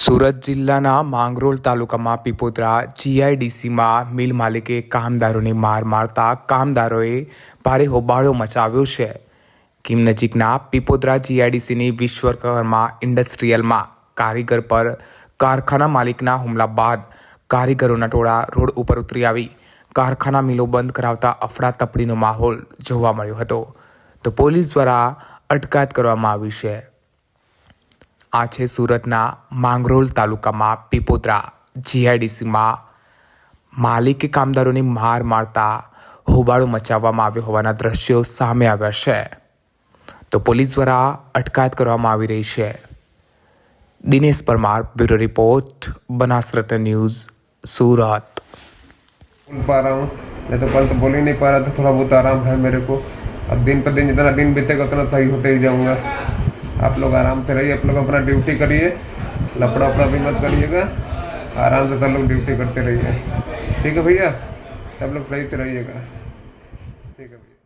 સુરત જિલ્લાના માંગરોળ તાલુકામાં પીપોદરા જીઆઈડીસીમાં મિલ માલિકે કામદારોને માર મારતા કામદારોએ ભારે હોબાળો મચાવ્યો છે. કિમ નજીકના પીપોદરા જીઆઈડીસીની વિશ્વકર્મા ઇન્ડસ્ટ્રીયલમાં કારીગર પર કારખાના માલિકના હુમલા બાદ કારીગરોના ટોળા રોડ ઉપર ઉતરી આવી. કારખાના મિલો બંધ કરાવતા અફડાતફડીનો માહોલ જોવા મળ્યો હતો. તો પોલીસ દ્વારા અટકાયત કરવામાં આવી છે. આ છે સુરતના માંગરોળ તાલુકામાં પીપોદરા જીઆઈડીસીમાં માલિકે કામદારોને માર મારતા હોબાળો મચાવવામાં આવ્યો હોવાના દ્રશ્યો સામે આવ્યા છે તો પોલીસ દ્વારા અટકાયત કરવામાં આવી રહી છે દિનેશ પરમાર બ્યુરો રિપોર્ટ બનાસરત ન્યૂઝ સુરત बोल पा रहा हूँ नहीं तो कल तो बोल ही नहीं पा रहा था थोड़ा बहुत आराम है मेरे को अब दिन पर दिन जितना दिन बीतेगा उतना सही होते ही जाऊँगा आप लोग आराम से रहिए, आप लोग अपना ड्यूटी करिए लपड़ा उपड़ा भी मत करिएगा, आराम से सब लोग ड्यूटी करते रहिए। ठीक है भैया? सब लोग सही से रहिएगा। ठीक है भैया।